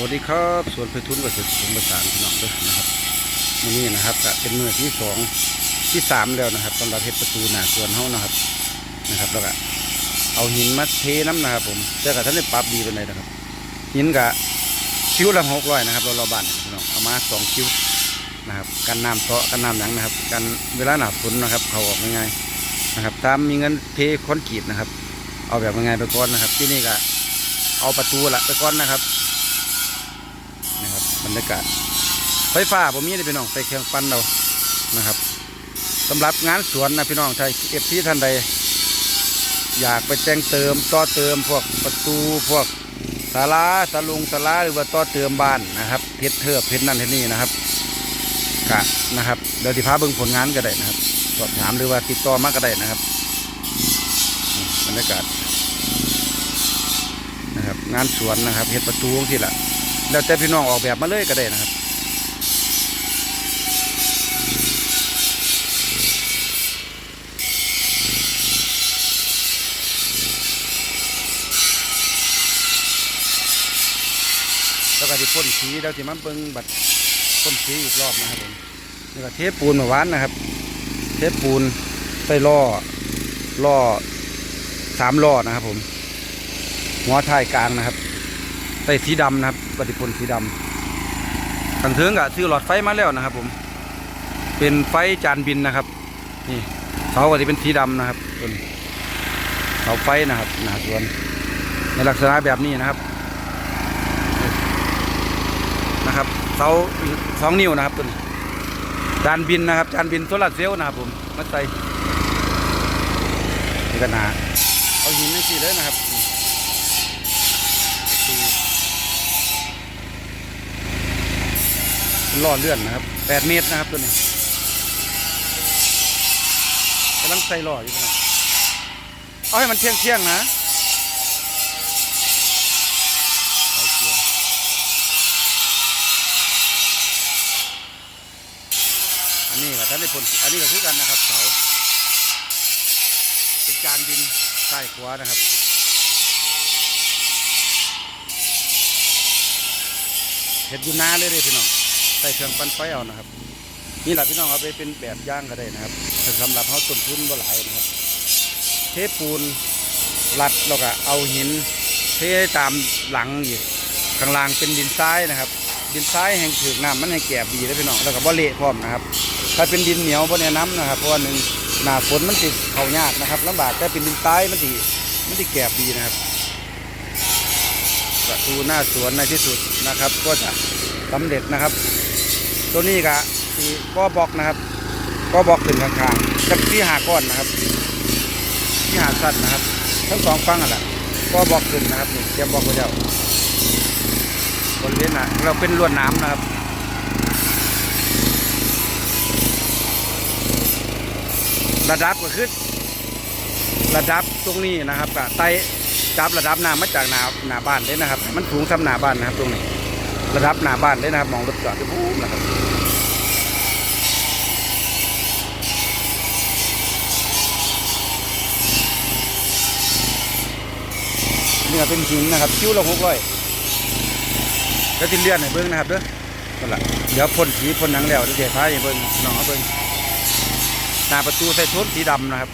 สวัสดีครับสวนเพชทุนกับเศรษฐกิจประสานพี่น้องด้วยนะครับวันนี้นะครับก็เป็นมือที่สองที่สามแล้วนะครับสำหรับเพชรประตูหน้าส่วนเฮานะครับนะครับแล้วก็เอาหินมาเทน้ำนะครับ ผมแต่กับท่านได้ปรับดีเป็นไรนะครับ หินกับคิ้วละหกร้อยนะครับเราเราบานพี่น้องเอามาสองคิ้วนะครับกันน้ำเตาะกันน้ำหนังนะครับกันเวลาหนาฝนนะครับ เขาออกง่ายๆนะครับ ตามมีเงินเทคอนกรีตนะครับ เอาแบบง่ายๆไปก่อนนะครับ ที่นี่ก็เอาประตูละไปก่อนนะครับ รับรรยากาศ ไฟฟ้าผมมีได้พี่น้องไฟเครื่องปั้นเรานะครับสำหรับงานสวนนะพี่น้องไทยเอฟที่ท่านใด อยากไปแต่งเติมต่อเติมพวกประตูพวกศาลาสลุงศาลาหรือว่าต่อเติมบ้านนะครับเพชรเทิบเพชรนั่นเพชรนี่นะครับกะนะครับเดี๋ยวที่พาเบิ่งผลงานก็ได้นะครับสอบถามหรือว่าติดต่อมาก็ได้นะครับบรรยากาศนะครับ งานสวนนะครับเฮ็ดประตูที่ละ แล้วแต่พี่น้องออกแบบมาเลยก็ได้นะครับแล้วก็ที่พ่นสีแล้วที่มันเบิ่งบัดพ่นสีอีกรอบนะครับผมนี่ก็เทปปูนมื่วานนะครับ เทปปูนใส่ล้อล้อสามล้อนะครับผมหัวท้ายกลางนะครับใส่สีดำนะครับ ปฏิพลสีดำทังเทิงกะซื้อหลอดไฟมาแล้วนะครับ ผม เป็นไฟจานบินนะครับ นี่เสาก็จะเป็นสีดำนะครับต้นเสาไฟนะครับหนาส่วน ในลักษณะแบบนี้นะครับ นะครับเสาสองนิ้วนะครับต้นจานบินนะครับจานบินโซลาร์เซลล์นะครับผมมาใส่นี่กันหนาเอาหินนี่สิเลยนะครับ เป็น ล่อเลื่อนนะครับแปดเมตรนะครับตัวนี้กำลังใส่ล่ออยู่นะเอาให้มันเที่ยงเที่ยงนะอันนี้กับท่านได้ผลอันนี้ก็คือกันนะครับเสาเป็นจานดินใต้ขวานะครับเห็ดยู่นาเลยเลยพี่น้อง ใส่เครื่องปั้นไฟเอานะครับ นี่แหละพี่น้องเอาไปเป็นแบบย่างก็ได้นะครับแต่สำหรับเขาต้นทุนบ่หลายนะครับ เทปูนรัดแล้วก็เอาหินเทตามหลังอยู่ข้างล่างเป็นดินทรายนะครับ ดินทรายแห่งถือน้ำมันให้แก่ดีเลยพี่น้องแล้วก็บ่เละพร้อมนะครับ ถ้าเป็นดินเหนียวบนแนะน้ำนะครับเพราะว่าหนึ่งหน้าฝนมันติดเขายากนะครับลำบากแต่เป็นดินทรายมันติมันติแก่ดีนะครับประตูหน้าสวนในที่สุดนะครับ ก็จะสำเร็จนะครับ ตัวนี้ก็ที่ก็บล็อกนะครับ ก็บล็อกขึ้นข้างๆกับที่หาก้อนนะครับที่หาสัตว์นะครับ ทั้งสองฝั่งอะแหละก็บล็อกขึ้นนะครับเตรียมบล็อกไว้แล้วบริเวณน่ะเราเป็นลวดน้ำนะครับระดับก็คือระดับตรงนี้นะครับก็ไต่จับระดับน้ำมาจากหนาหนาบ้านเลยนะครับ มันสูงทำหนาบ้านนะครับตรงนี้ ระดับหน้าบ้านเลยนะครับมองรถจอดอยู่ปุ๊บนะครับนี่ก็เป็นหินนะครับ คิ้วละหกร้อยแล้วที่เลื่อนให้เบิ้งนะครับเด้อนั่นแหละเดี๋ยวพ่นสีพ่นหนังแล้วเดี๋ยวเดี๋ยวท้ายให้เบิ้งน้องเอเบิ้งหน้าประตูใส่โทนสีดำนะครับ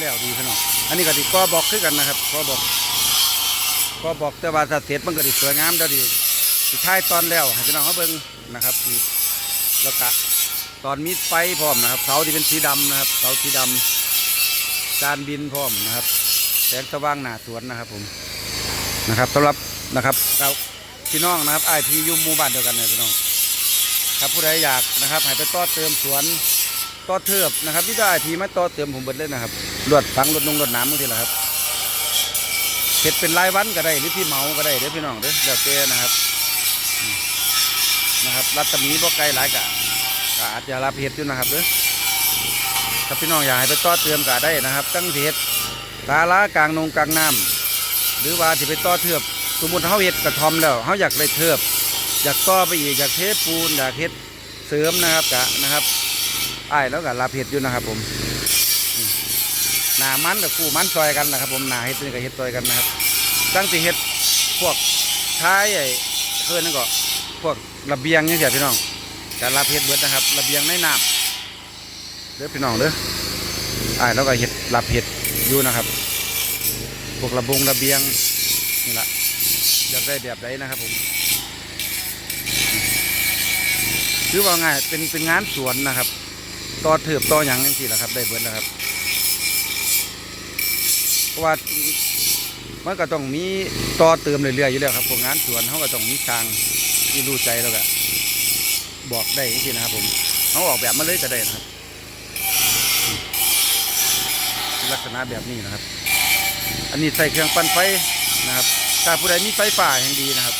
แล้วดีพี่น้องอันนี้ก็ดีก็บอกคือกันนะครับก็บอกก็บอกแต่ว่าถ้าเสร็จมันก็ดีสวยงามเดี๋ยวดีสุดท้ายตอนแล้วให้พี่น้องเขาเบิ่งนะครับอีกแล้วก็ตอนมีไฟพร้อมนะครับเสาที่เป็นสีดำนะครับเสาสีดำจานบินพร้อมนะครับแสงสว่างหน้าสวนนะครับผมนะครับสำหรับนะครับเราพี่น้องนะครับไอทียุ่มหมู่บ้านเดียวกันเนี่ยพี่น้องครับผู้ใดอยากนะครับให้ไปต่อเติมสวนต่อเทิบนะครับที่ได้ทีมาต่อเติมผมเบิดเลยนะครับ รวดฟังรถนงรถน้ำบางทีแหละครับเห็ดเป็นรายวันก็ได้หรือพี่เมาก็ได้เด้อพี่น้องเด้อแล้วแต่นะครับนะครับรัตมีบ่ไกลหลายกะก็อาจจะรับเห็ดอยู่นะครับเด้อถ้าพี่น้องอยากให้ไปต่อเติมก็ได้นะครับ ตั้งเห็ดตาลากลางนงกลางน้ำหรือว่าที่ไปต่อเทือบสมมติเขาเห็ดกระทอมแล้วเขาอยากได้เทือบอยากต่อไปอีกอยากเทปูนอยากเห็ดเสริมนะครับกะนะครับไอ้แล้วก็รับเห็ดอยู่นะครับผม หนามันกับกู้มันซอยกันนะครับ ผมหนาเห็ดนี่กับเห็ดซอยกันนะครับตั้งสิเห็ดพวกท้ายไอ้เพื่อนนั่นก็พวกระเบียงนี่เสียพี่น้องการรับเห็ดเบิดนะครับ ระเบียงในน้ำเด้อพี่น้องเด้ออ่าแล้วก็เห็ดรับเห็ดอยู่นะครับ พวกระบงระเบียงนี่ละอยากได้แบบใดนะครับผมคือว่าง่ายเป็นเป็นงานสวนนะครับต่อเถือบต่ออย่างนั่นสิละครับ ได้เบิดนะครับ ราะว่ามันก็ต้องมีต่อเติมเรื่อยๆอยู่แล้วครับพวกงานสวนเขาก็ต้องมีทางที่รู้ใจแล้วก็บอกได้จริงๆนะครับผมเขาออกแบบมาเลยก็ได้นะครับ ลักษณะแบบนี้นะครับ อันนี้ใส่เครื่องปั่นไฟนะครับถ้าผู้ใดมีไฟฟ้าแห่งดีนะครับ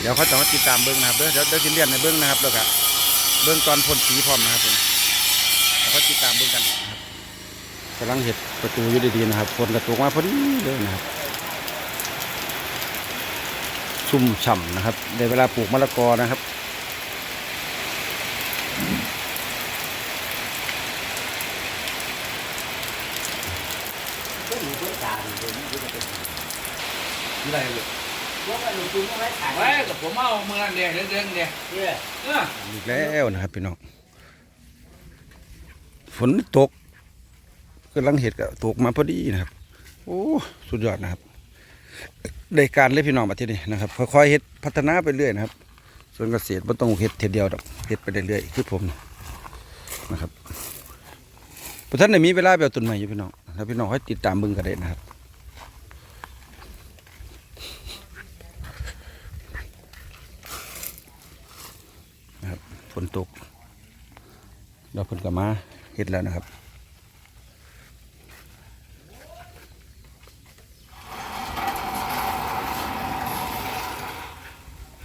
เดี๋ยวเขาจะมาติดตามเบิ้งนะครับเดี๋ยวเดี๋ยวเดี๋ยวจะเรียนในเบิ้งนะครับแล้วก็เบิ้งตอนพ่นสีพร้อมนะครับผมเดี๋ยวเขาติดตามเบิ้งกัน กำลังเห็ดประตูอยู่ดีๆนะครับฝนกระตุกมาพอดีเลยนะครับชุ่มฉ่ำนะครับในเวลาปลูกมะละกอนะครับอยู่บนศาลเลยนี่ก็เป็นอะไรเลยพวกเราจุ่มเอาไว้ขายไว้กับผมเอาเมื่อเดียวเดือนเดียวเนี่ยอีกแล้วนะครับพี่น้องฝนตก กำลังเห็ดก็ตกมาพอดีนะครับ โอ้สุดยอดนะครับได้การเลยพี่น้องมาที่นี่นะครับค่อยๆเห็ดพัฒนาไปเรื่อยนะครับ ส่วนเกษตรไม่ต้องเห็ดเทีเดียวดอกเห็ดไปเรื่อยๆคือผมนะครับพท่านได้มีเวลาแบบต้นใหม่อยู่พี่น้องแล้วพี่น้องค่อยติดตามเบึงกันได้นะครับฝนตกเราเพิ่นก็มาเฮ็ดแล้วนะครับ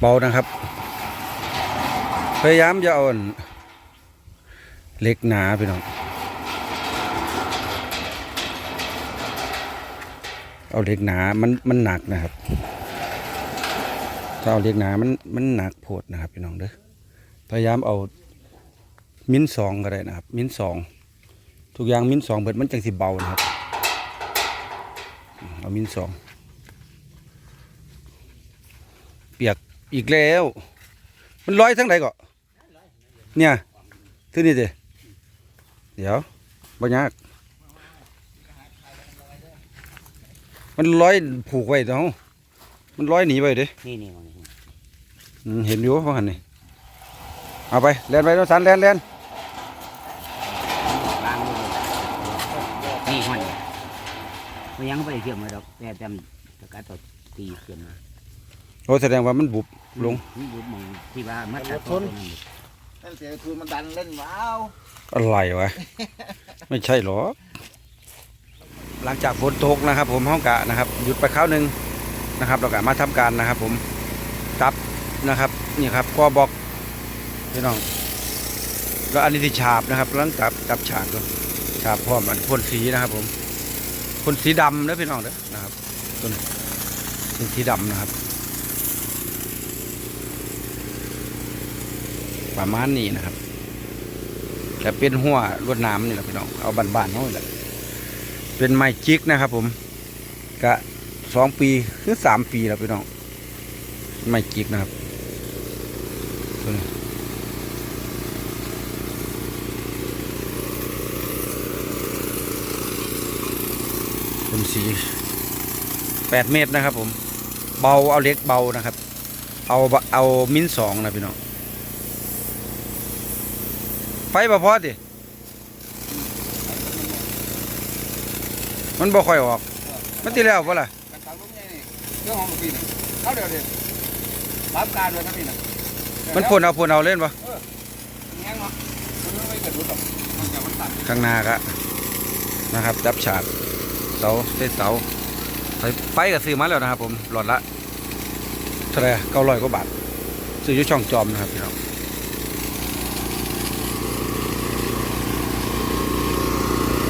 เบานะครับ พยายามจะเอาอันเหล็กหนาพี่น้อง เอาเหล็กหนา มัน มันหนักนะครับ ถ้าเอาเหล็กหนา มัน มันหนักโพดนะครับพี่น้องเด้อ พยายามเอามิ้นสองก็ได้นะครับ มิ้นสอง ทุกอย่างมิ้นสองเบิดมันจังสิเบานะครับ เอามิ้นสอง เปียก อีกแล้ว มันลอยทั้งไหนก็เนี่ยที่นี่เด้เดี๋ยวบ่ยาก มันลอยผูกไว้เนาะมันลอยหนีไปเด้นี่นี่นี่อืมเห็นอยู่ว่าหันนี่เอาไปเล่นไปน้องสันเล่นเล่นล้างมือนี่มันมันยังไม่ได้เชื่อมเลยดอกแต่จำตะกัดตัวตีเชื่อมมา โอ้แสดงว่ามันบุบลงนี่ดูมองที่ว่ามัดตัดต้นนั่นเสียทุนมันดันเล่นว้าวอะไรวะ ไม่ใช่หรอกหลังจากฝนตกนะครับ ผมห้องกะนะครับ หยุดไปคราวหนึ่งนะครับเรากะมาทำการนะครับ ผมจับนะครับ นี่ครับก็บอกพี่น้อง แล้วอันนี้ที่ฉาบนะครับหลังจับจับฉาบก็ฉาบพร้อมอันพ่นสีนะครับ ผมพ่นสีดำนะพี่น้องเด้อนะครับตัวนี้เป็นสีดำนะครับ ประมาณนี้นะครับแต่เป็นหัวลวดน้ำนี่แหละพี่น้องเอาบานๆเขาแหละเป็นไม้จิกนะครับ ผมกะสองปีหรือสามปีแล้วพี่น้องไม้จิกนะครับเป็นสีแปดเมตรนะครับ ผม เบาเอาเล็กเบานะครับ เอาเอามิ้นสองนะพี่น้อง ฟบ่พอดิมันบ่ค่อยออก มันติแล้วบ่ล่ะกันตามลูกนี่เรื่องของปีนึงเขาเดี๋ยวเดี๋ยวรับการเลยนะพี่นะมันพ่นเอาพ่นเอาเล่นบ่แง่งเนาะมันไม่เกิดรู้หรอกมันจะมันตัดข้างหน้ากะนะครับจับฉากเสาเส้นเสาไฟไฟก็ซื้อมาแล้วนะครับผมหลอดละเท่าไหร่เก้าร้อยกว่าบาทซื้ออยู่ช่องจอมนะครับพี่น้อง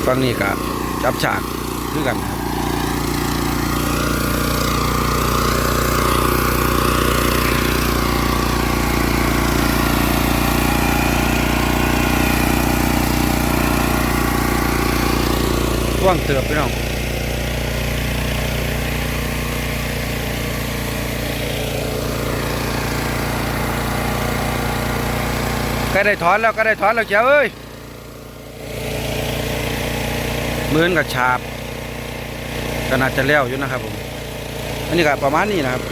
ฟังนี่ก็จับฉากคือกันครับว่างเติบพี่น้องก็ได้ถอนแล้วก็ได้ถอนแล้วเจ้าเอ้ย มือนกับฉาบก็น่าจะแล้วอยู่นะครับผม อันนี้ก็ประมาณนี้นะครับ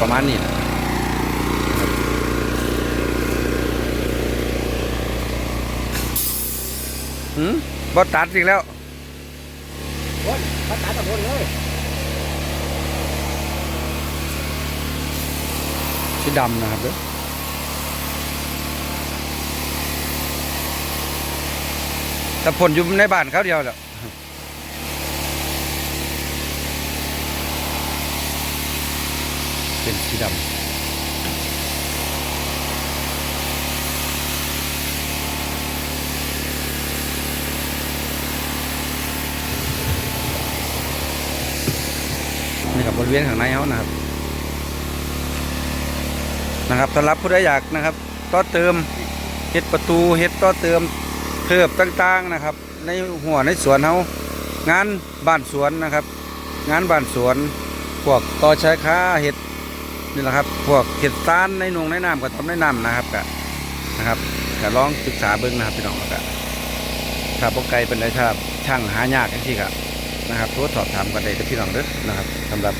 ประมาณนี้นะครับหืมบอตัดอีกแล้วโอ้ยพัดตาตะบนเลยสีดำนะครับเด้อ แต่ผลอยู่ในบ้านเขาเดียวแหละเป็นสีดำนี่กับบริเวณข้างในเขานะครับ นะครับสำหรับผู้ใดอยากนะครับ ต่อเติมเฮ็ดประตูเฮ็ดต่อเติม เพิ่มต่างๆนะครับ ในหัวในสวนเฮางานบ้านสวนนะครับ งานบ้านสวนพวกต่อชายค้าเห็ดนี่แหละครับ พวกเห็ดซานในหนงในน้ำกับทำในน้ำนะครับกะนะครับก็ลองศึกษาเบิ้งนะครับพี่น้องกะถ้าพวกไกลเป็นไรถ้าช่างหายากอย่างที่กะนะครับโทรสอบถามกันได้เด้อพี่น้องเด้อนะครับสำหรับ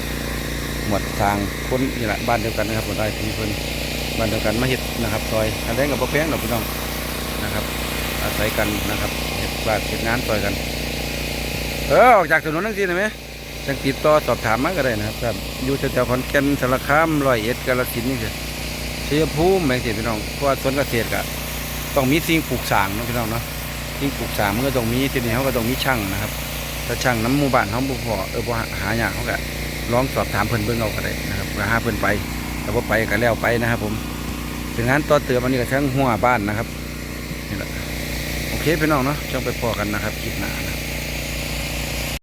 หมวดทางคนนี่แหละบ้านเดียวกันนะครับคนได้ทีเพิ่นบ้านเดียวกันมาเห็ดนะครับซอยอันแรกกับพ่อแพงดอกพี่น้อง อาศัยกันนะครับเห็ดบ้านเห็ดงานซอยกัน เออออกจากถนนทั้งทีได้ไหมจังติดต่อสอบถามมาก็ได้นะครับครับอยู่แถวๆขอนแก่นสารคามร้อยเอ็ดกาฬสินนี่คือชัยภูมิแม่งสิพี่น้องเพราะว่าสวนเกษตรก็ต้องมีสิ่งปลูกสางนะพี่น้องเนาะสิ่งปลูกสางมันก็ต้องมีทีนี้เขาก็ต้องมีช่างนะครับถ้าช่างน้ำมูบ้านเขาบุพอเออบ่หาหยากเขาก็ลองสอบถามเพิ่นเบิ่งเอาก็ได้นะครับก็หาเพิ่นไปแต่ว่าไปก็แล้วไปนะครับ ผมถึงงานต่อเติมอันนี้ก็ทั้งหัวบ้านนะครับนี่แหละ เคพี่น้องเนาะจ้องไปพอกันนะครับคลิปหน้านะ